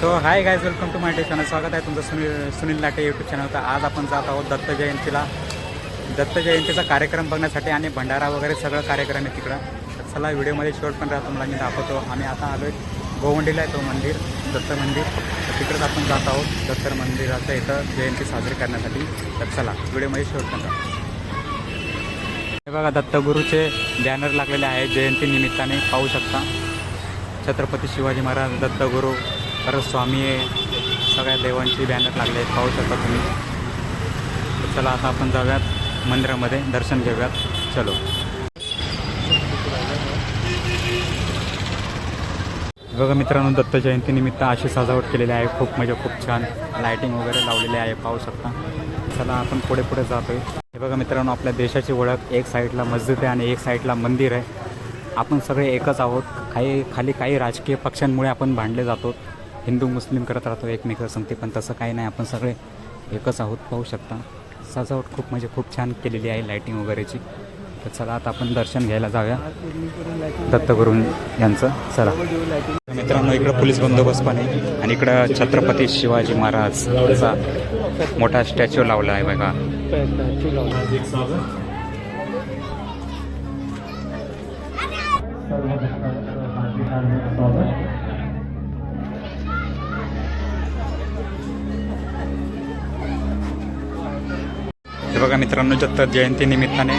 So hi guys welcome to my channel स्वागत आहे तुमचं सुनील सुनील लाटे यूट्यूब चॅनल तर आज आपण जात आहोत दत्त जयंतीला. दत्त जयंतीचा कार्यक्रम बघण्यासाठी आणि भंडारा वगैरे सगळं कार्यक्रम आहे तिकडं. तर चला व्हिडिओमध्ये शेवट पण राहतो मला मी दाखवतो. आम्ही आता आलो आहे गोवंडीला आहे तो मंदिर दत्त मंदिर. तर तिकडंच आपण जात आहोत दत्त मंदिराचं इथं जयंती साजरी करण्यासाठी. तर चला व्हिडिओमध्ये शेवट पण हे बघा दत्तगुरूचे बॅनर लागलेले आहेत. जयंती निमित्ताने पाहू शकता. छत्रपती शिवाजी महाराज दत्तगुरू खरंच स्वामी आहे सगळ्या देवांची बॅनर लागले आहेत पाहू शकता तुम्ही. तर चला आता आपण जाऊयात मंदिरामध्ये दर्शन घेऊयात. चलो. बघा मित्रांनो दत्त जयंतीनिमित्त अशी सजावट केलेली आहे. खूप म्हणजे खूप छान लायटिंग वगैरे लावलेली आहे पाहू शकता. चला आपण पुढे पुढे जातोय. हे बघा मित्रांनो आपल्या देशाची ओळख. एक साईडला मस्जिद आहे आणि एक साईडला मंदिर आहे. आपण सगळे एकच आहोत. काही खाली काही राजकीय पक्षांमुळे आपण भांडले जातो. हिंदू मुस्लिम करत राहतो एकमेकावर संगते पण तसं काही नाही. आपण सगळे एकच आहोत पाहू शकता. सजावट खूप म्हणजे खूप छान केलेली आहे लायटिंग वगैरेची. तर चला आता आपण दर्शन घ्यायला जाऊया. दत्तगुरू यांचं. चला. मित्रांनो इकडं पोलीस बंदोबस्त पण आहे आणि इकडं छत्रपती शिवाजी महाराज असा मोठा स्टॅच्यू लावला आहे बघा. हे बघा मित्रांनो दत्त जयंती निमित्ताने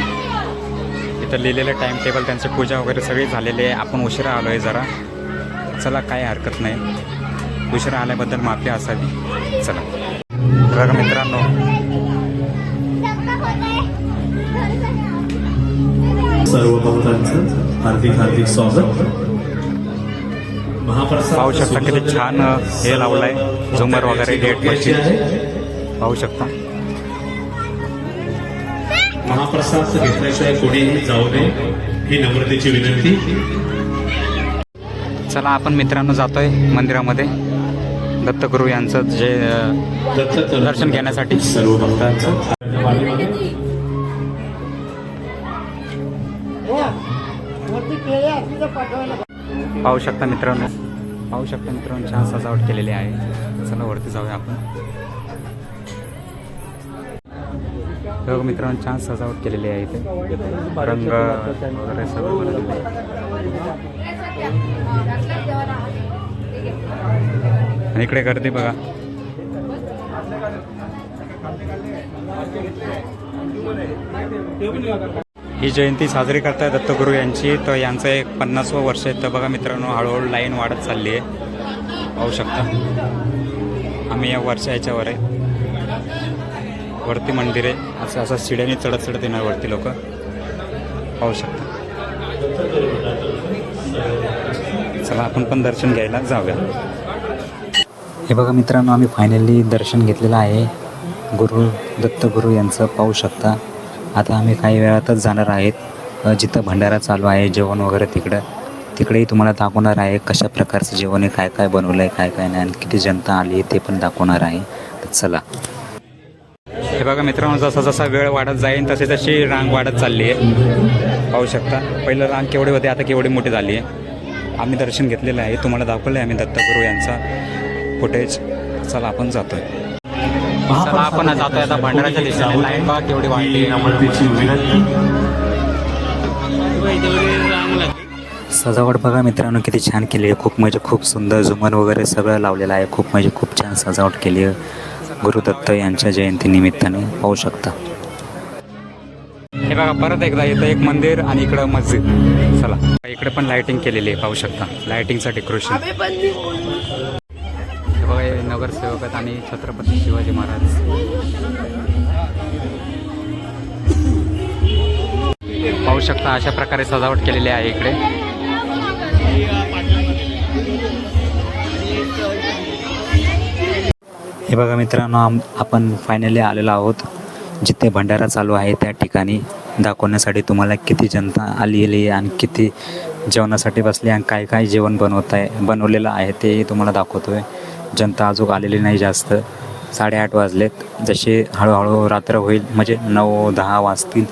इथं लिहिलेलं टाईम टेबल त्यांची पूजा वगैरे सगळी झालेली आहे. आपण उशिरा आलो आहे जरा. चला काय हरकत नाही. उशिरा आल्याबद्दल माफी असावी. चला. बघा मित्रांनो. सर्व भक्तांचं हार्दिक हार्दिक स्वागत. पाहू शकता किती छान हे लावलंय. झुमर वगैरे गेट आहे. पाहू शकता. महाप्रसाद घेतल्याशिवाय कोणीही जाऊ नये ही नम्रतेची विनंती. चला आपण मित्रांनो जातोय मंदिरामध्ये. दत्तगुरू यांचं जे दत्त दर्शन घेण्यासाठी. सर्व भक्तांचं. पाहू शकता मित्रांनो पाहू शकता मित्रांनो छान सजावट केलेली आहे. चला वरती जाऊया आपण. बघा मित्रांनो छान सजावट केलेली आहे इथे. रंग वगैरे सगळं बनवलेलं आहे. आणि इकडे गर्दी बघा. ही जयंती साजरी करताय दत्तगुरू यांची. तर यांचं एक पन्नासवं वर्ष आहे. तर बघा मित्रांनो हळूहळू लाईन वाढत चालली आहे. पाहू शकता. आम्ही या वर्षा याच्यावर आहे. वरती मंदिर आहे असं असं शिड्याने चढत चढत येणार वरती लोक. पाहू शकता. चला आपण पण दर्शन घ्यायला जाऊया. हे बघा मित्रांनो आम्ही फायनली दर्शन घेतलेलं आहे. गुरु दत्तगुरू यांचं पाहू शकता. आता आम्ही काही वेळातच जाणार आहेत. जिथं भंडारा चालू आहे जेवण वगैरे तिकडं. तिकडेही तुम्हाला दाखवणार आहे कशा प्रकारचं जेवण आहे काय काय बनवलं आहे काय काय नाही. आणि किती जनता आली आहे ते पण दाखवणार आहे. तर चला. हे बघा मित्रांनो जसा जसा वेळ वाढत जाईल तसे तशी रांग वाढत चालली आहे. पाहू शकता. पहिलं रांग केवढी होते आता केवढी मोठी झाली आहे. आम्ही दर्शन घेतलेलं आहे. तुम्हाला दाखवलं आहे आम्ही दत्तगुरू यांचा फुटेज चला आपण जातोय. चला आपण जातोय. आता भंडाराच्या दिशेने लाईन बघा केवढी वाढली सजावट बघा मित्रांनो किती छान केली आहे. खूप म्हणजे खूप सुंदर झुमर वगैरे सगळं लावलेलं आहे. खूप म्हणजे खूप छान सजावट केली आहे. गुरुदत्त यांच्या जयंती निमित्ताने पाहू शकता. हे बघा परत एकदा इथं एक मंदिर आणि इकडं मस्जिद. चला. इकडे पण लाइटिंग केलेली आहे पाहू शकता. लाइटिंगचं डेकोरेशन हे बघा हे नगरसेवक आहेत आणि छत्रपती शिवाजी महाराज. पाहू शकता अशा प्रकारे सजावट केलेली आहे इकडे. हे बघा मित्रांनो आम आपण फायनली आलेलो आहोत. जिथे भंडारा चालू आहे त्या ठिकाणी. दाखवण्यासाठी तुम्हाला किती जनता आलेली आहे आणि किती जेवणासाठी बसली आणि काय काय जेवण बनवत आहे बनवलेलं आहे ते तुम्हाला दाखवतो आहे जनता अजून आलेली नाही जास्त. साडेआठ वाजलेत. जसे हळूहळू रात्र होईल म्हणजे नऊ दहा वाजतील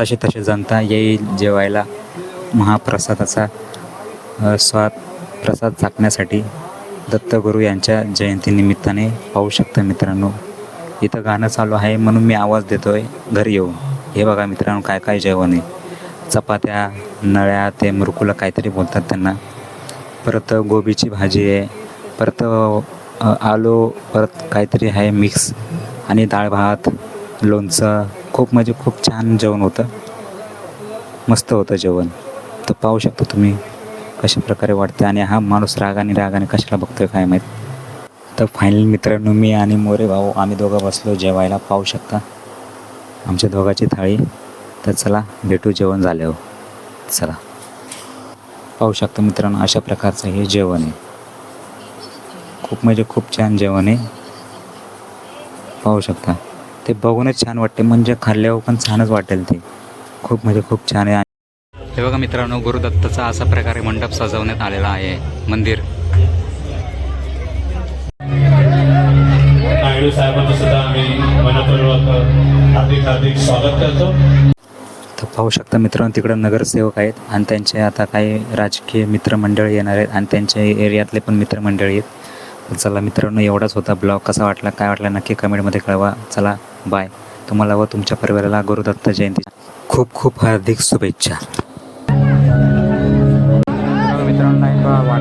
तसे तसे जनता येईल जेवायला. महाप्रसादाचा स्वाद प्रसाद चाकण्यासाठी दत्तगुरू यांच्या जयंतीनिमित्ताने पाहू शकता मित्रांनो इथं गाणं चालू आहे म्हणून मी आवाज देतो आहे घरी येऊन हे बघा मित्रांनो काय काय जेवण आहे. चपात्या नळ्या ते मुरकुला काहीतरी बोलतात त्यांना. परत गोबीची भाजी आहे. परत आलू परत काहीतरी आहे मिक्स. आणि डाळ भात लोणचं. खूप म्हणजे खूप छान जेवण होतं. मस्त होतं जेवण. तर पाहू शकता तुम्ही. कशा प्रकारे वाटते आणि हा माणूस रागाने रागाने कशाला बघतोय काय माहीत? तर फायनल मित्रांनो मी आणि मोरे भाऊ आम्ही दोघं बसलो जेवायला. पाहू शकता आमच्या दोघाची थाळी. तर चला भेटू जेवण झाल्यावर. चला. पाहू शकता मित्रांनो अशा प्रकारचं हे जेवण आहे. खूप म्हणजे खूप छान जेवण आहे. पाहू शकता. ते बघूनच छान वाटते. म्हणजे खाल्ल्यावर पण छानच वाटेल ते. खूप म्हणजे खूप छान आहे. हे बघा मित्रांनो गुरुदत्ताचा असा प्रकारे मंडप सजवण्यात आलेला आहे. मंदिर. नायडू साहेबांचं सुद्धा आम्ही मनपूर्वक हार्दिक हार्दिक स्वागत करतो. तर पाहू शकता मित्रांनो तिकडं नगरसेवक आहेत आणि त्यांचे आता काही राजकीय मित्रमंडळ येणार आहेत आणि त्यांच्या एरियातले पण मित्रमंडळी आहेत. चला मित्रांनो एवढाच होता ब्लॉग. कसा वाटला काय वाटला नक्की कमेंटमध्ये कळवा. चला बाय तुम्हाला व तुमच्या परिवाराला गुरुदत्त जयंती. खूप खूप हार्दिक शुभेच्छा.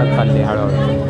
मित्रांनो वाढत चालली हळूहळू